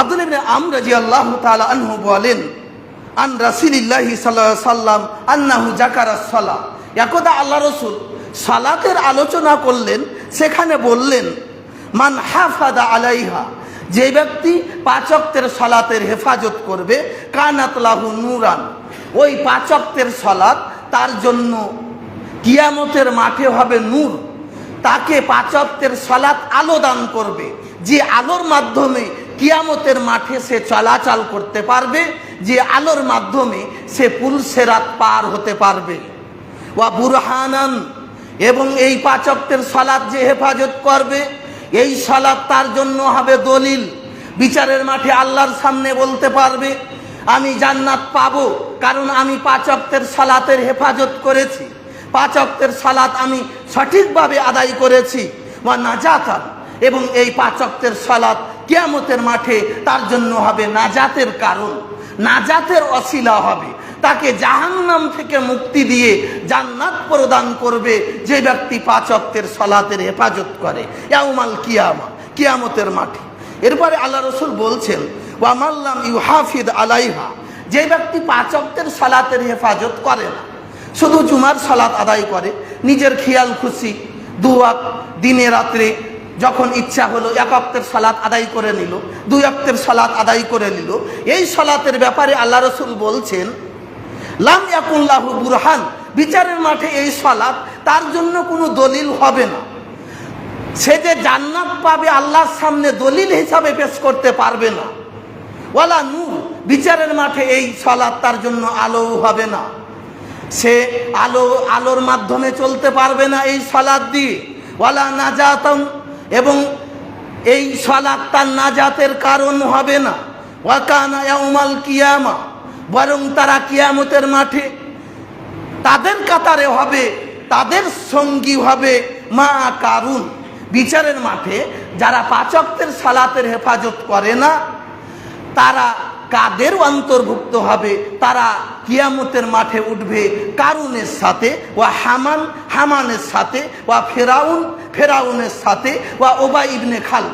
আব্দুল ইবনে আম রাদিয়াল্লাহু তাআলা আনহু বলেন, আন রাসূলিল্লাহি সাল্লাল্লাহু আলাইহি সাল্লাম আন্নাহু জাকারা সালাহ। একদা আল্লাহ রসুল সালাতের আলোচনা করলেন, সেখানে বললেন, মান হাফাদা আলাইহা, যে ব্যক্তি পাচকদের সালাতের হেফাজত করবে, কানাত লাহু নুরান। ওই পাচকদের সালাত তার জন্য কিয়ামতের মাঠে হবে নূর। তাকে পাচকদের সালাত আলো দান করবে, যে আলোর মাধ্যমে কিয়ামতের মাঠে সে চলাচল করতে পারবে, যে আলোর মাধ্যমে সে পুরুষেরাত পার হতে পারবে। ওয়া বুরহানান, এবং এই পাচকদের সালাত যে হেফাজত করবে, এই সালাত তার জন্য হবে দলিল। বিচারের মাঠে আল্লাহর সামনে বলতে পারবে, আমি জান্নাত পাবো, কারণ আমি পাচকদের সলাতের হেফাজত করেছি। পাচকদের সালাত আমি সঠিকভাবে আদায় করেছি। বা নাজাতান, এবং এই পাচকদের সালাত কিয়ামতের মাঠে তার জন্য হবে নাজাতের কারণ। নাজাতের অশিলা হবে। তাকে জাহান্নাম থেকে মুক্তি দিয়ে জান্নাত প্রদান করবে যে ব্যক্তি পাচকদের সলাতের হেফাজত করে। ইয়াউমাল কিয়ামা, কিয়ামতের মাঠে। এরপরে আল্লাহ রসুল বলছেন ওয়ামাল্লাম ইউ হাফিদ আলাইহা যে ব্যক্তি পাচকদের সলাতের হেফাজত করে না, শুধু জুমার সালাত আদায় করে, নিজের খেয়াল খুশি দুয়াক দিনে রাত্রে যখন ইচ্ছা হলো, এক অক্তের সালাত আদায় করে নিল, দুই অক্তের সালাত আদায় করে নিল। এই সালাতের ব্যাপারে আল্লাহ রসুল বলছেন, লাম ইয়াকুল্লাহু বুরহান বিচারের মাঠে এই সালাত তার জন্য কোনো দলিল হবে না। সে যে জান্নাত পাবে আল্লাহর সামনে দলিল হিসাবে পেশ করতে পারবে না। ওয়ালা নূর, বিচারের মাঠে এই সালাত তার জন্য আলো হবে না। সে আলো, আলোর মাধ্যমে চলতে পারবে না এই সালাদ দিয়ে। ওয়ালা নাজাতন এবং এই সালাদ তার নাজাতের কারণ হবে না। ওয়াকানা ইয়াউমাল কিয়ামা, বরং তারা কিয়ামতের মাঠে তাদের কাতারে হবে, তাদের সঙ্গী হবে মা কারুন। বিচারের মাঠে যারা পাচকদের সালাতের হেফাজত করে না, তারা কাদের অন্তর্ভুক্ত হবে? তারা কিয়ামতের মাঠে উঠবে কারুনের সাথে ওয়া হামান, হামানের সাথে ওয়া ফেরাউন, ফেরাউনের সাথে ওয়া ওবা ইবনে খাল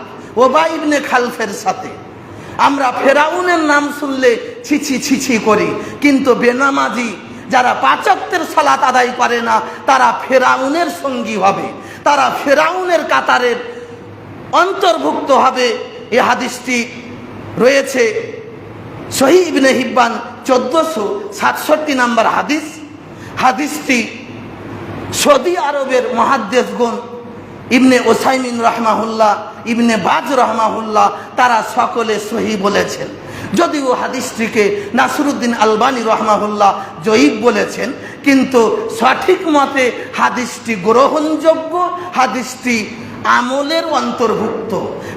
ওবা ইবনে খালফের সাথে। আমরা ফেরাউনের নাম শুনলে ছিছি ছিছি করি, কিন্তু বেনামাজি যারা পাচকদের সালাত আদায় করে না, তারা ফেরাউনের সঙ্গী হবে। তারা ফেরাউনের কাতারের অন্তর্ভুক্ত হবে। এ হাদিসটি রয়েছে সহি ইবনে হিব্বান চোদ্দশো সাতষট্টি নাম্বার হাদিস। হাদিসটি সৌদি আরবের মহাদ্দেশগুন ইবনে ওসাইমিন রহমাহুল্লাহ, ইবনে বাজ রহমাহুল্লাহ, তারা সকলে সহি বলেছেন। যদিও হাদিসটিকে নাসরুদ্দিন আলবানী রহমাহুল্লাহ জয়ীব বলেছেন, কিন্তু সঠিক মতে হাদিসটি গ্রহণযোগ্য, হাদিসটি আমলের অন্তর্ভুক্ত।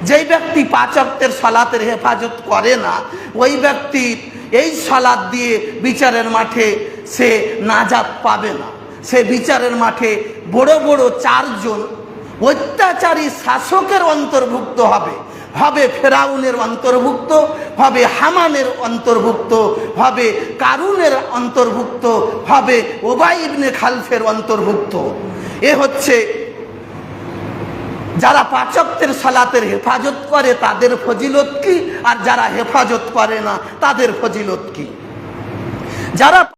যেই ব্যক্তি পাচকদের সালাতের হেফাজত করে না, ওই ব্যক্তি এই সালাদ দিয়ে বিচারের মাঠে সে নাজাত পাবে না। সে বিচারের মাঠে বড় বড় চারজন অত্যাচারী শাসকের অন্তর্ভুক্ত হবে। হবে ফেরাউনের অন্তর্ভুক্ত, হবে হামানের অন্তর্ভুক্ত, হবে কারুনের অন্তর্ভুক্ত, হবে ওবাই ইবনে খালফের অন্তর্ভুক্ত। এ হচ্ছে যারা পাচকদের সালাতের হেফাজত করে, তাদের ফজিলত কি? আর যারা হেফাজত করে না, তাদের ফজিলত কি? যারা